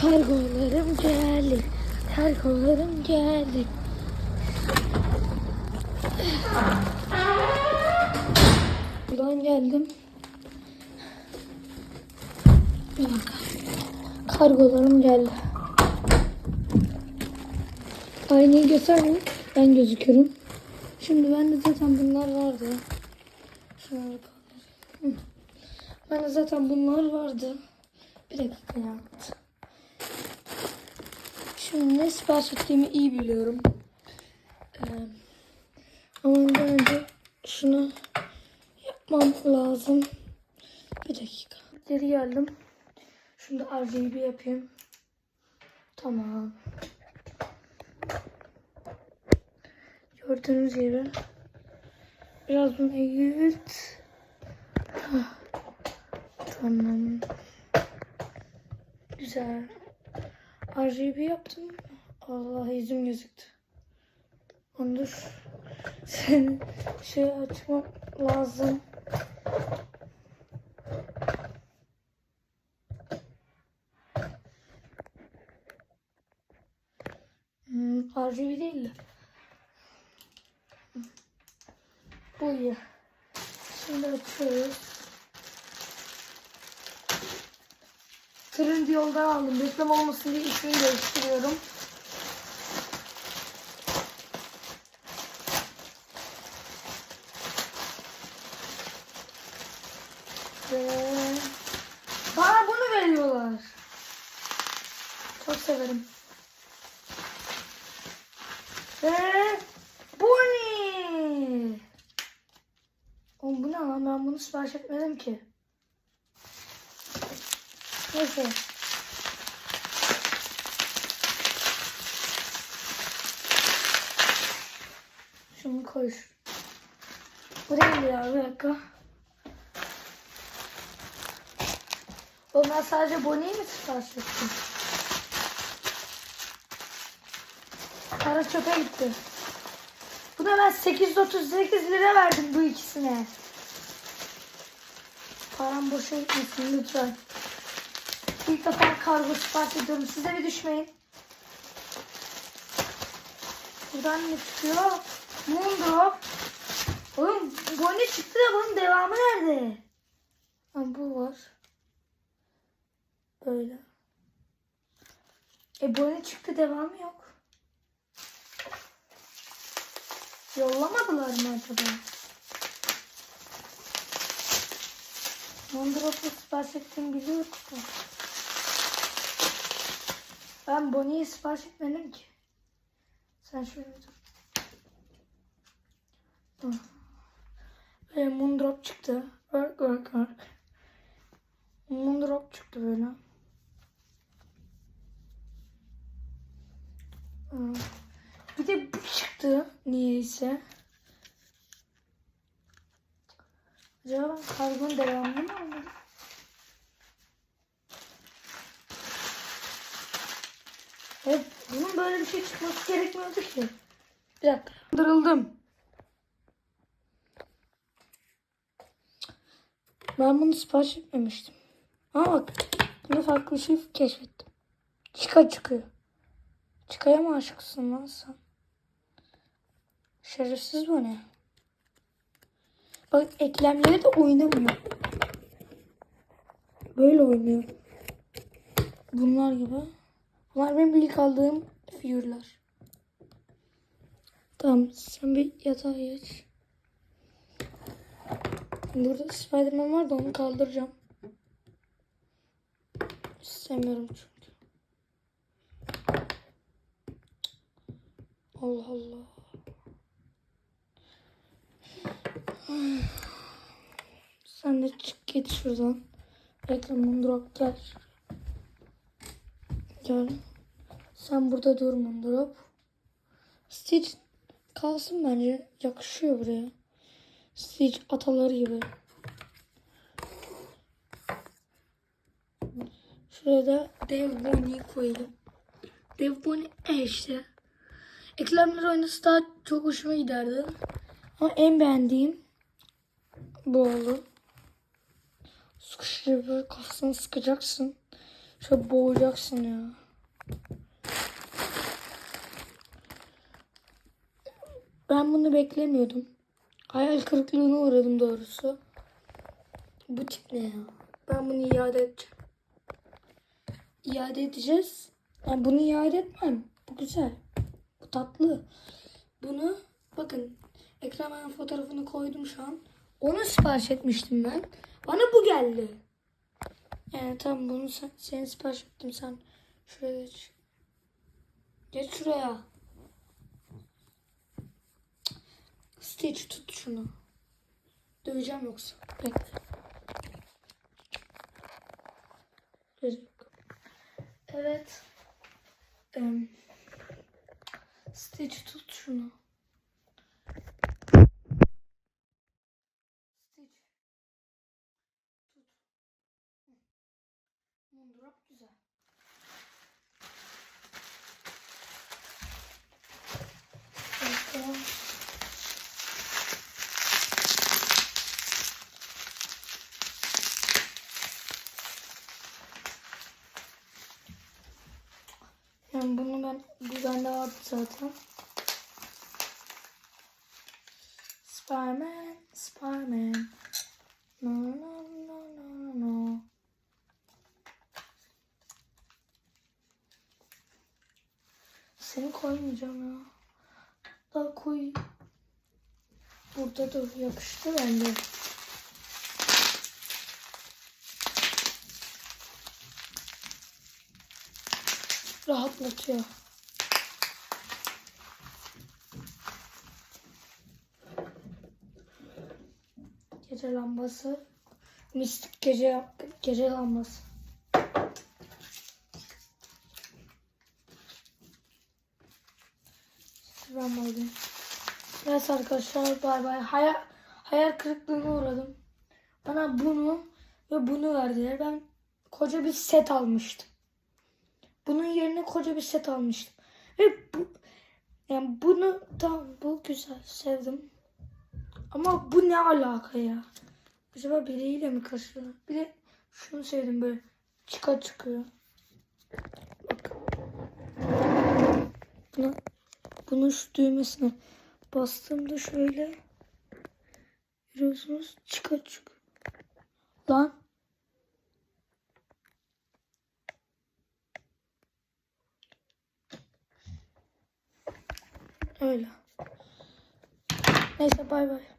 Kargolarım geldi. Kargolarım geldi. Buradan geldim. Bir dakika. Kargolarım geldi. Aynayı göstermeyin. Ben gözüküyorum. Şimdi bende zaten bunlar vardı. Şunları. Hı. Bende zaten bunlar vardı. Bir dakika ya. Şimdi ne sipariş ettiğimi iyi biliyorum. Ee, ama önce şunu yapmam lazım. Bir dakika. Geri geldim. Şunu da RGB yapayım. Tamam. Gördüğünüz gibi biraz bunu eğilt. Tamam. Güzel. RGB yaptım. Allah yüzüm gözüktü. Ondur. Sen şey açmam lazım. Hmm, RGB değil de. Bu iyi. Şimdi açıyoruz. Trend yoldan aldım. Reklam olmasın diye ismini değiştiriyorum. Ve bana bunu veriyorlar. Çok severim. Ve bu ne? Oğlum bu ne lan? Ben bunu sipariş etmedim ki. Neyse. Şunu koy. Bu değil ya bir dakika. Ben sadece boneyi mi sipariş ettim? Para çöpe gitti. Buna ben 838 lira verdim bu ikisine. Param boşa gitmesin lütfen. İlk defa kargo sipariş ediyorum. Size bir düşmeyin. Buradan ne çıkıyor? Moondrop. Oğlum bu ne çıktı da bunun devamı nerede? Ha, bu var. Böyle. E bu ne çıktı devamı yok. Yollamadılar mı acaba? Moondrop'u sipariş ettiğimi biliyorum. Ben Bonnie'yi sipariş etmedim ki. Sen şöyle dur. Böyle Moondrop çıktı. Work work work. Moondrop çıktı böyle. Bir de bu çıktı niyeyse. Acaba ben kargonun devamını mı almadım? Evet, bunun böyle bir şey çıkması gerekmiyordu ki. Bir dakika. Kandırıldım. Ben bunu sipariş etmemiştim. Ama bak, bunda farklı bir şey keşfettim. Çıka çıkıyor. Çıkaya mı aşıksın lan sen? Şerefsiz bu ne? Bak eklemleri de oynamıyor. Böyle oynuyor. Bunlar gibi. Bunlar benim ilk aldığım figürler. Tamam sen bir yatağa geç. Burada Spiderman var da onu kaldıracağım. İstemiyorum çünkü. Allah Allah. Sen de çık git şuradan. Reklamın drop gel. Gel. Sen burada dur Mundrop. Stitch kalsın bence. Yakışıyor buraya. Stitch ataları gibi. Şuraya da Dev Bonnie'yi koyayım. Dev Bonnie e işte. Eklemler oynası daha çok hoşuma giderdi. Ama en beğendiğim bu oldu. Sıkıştırıp böyle kafasını sıkacaksın. Şöyle boğacaksın ya. Ben bunu beklemiyordum. Hayal kırıklığına uğradım doğrusu. Bu tip ne ya? Ben bunu iade edeceğim. İade edeceğiz. Ben bunu iade etmem. Bu güzel. Bu tatlı. Bunu bakın ekrana fotoğrafını koydum şu an. Onu sipariş etmiştim ben. Bana bu geldi. Yani tam bunu sen, sen sipariş ettim sen. Şuraya geç. Geç şuraya. Stitch tut şunu. Döveceğim yoksa. Bekle. Evet. Em, Stitch tut şunu. Mundurap güzel. Yani bunu ben bu bende vardı zaten. Spiderman. Seni koymayacağım ya. Daha koy. Burada da yapıştı bende. Rahatlatıyor. Gece lambası. Mistik gece gece lambası. Şimdi Ben buradayım. Evet arkadaşlar bay bay. Hayal, hayal kırıklığına uğradım. Bana bunu ve bunu verdiler. Ben koca bir set almıştım. Bunun yerine koca bir set almıştım. Ve bu yani bunu tamam bu güzel sevdim. Ama bu ne alaka ya? Acaba biriyle mi karıştırıyor? Bir de şunu sevdim böyle çıka çıkıyor. Bak. Buna, bunun şu düğmesine bastığımda şöyle görüyorsunuz çıka çık. Lan öyle. Neyse bay bay.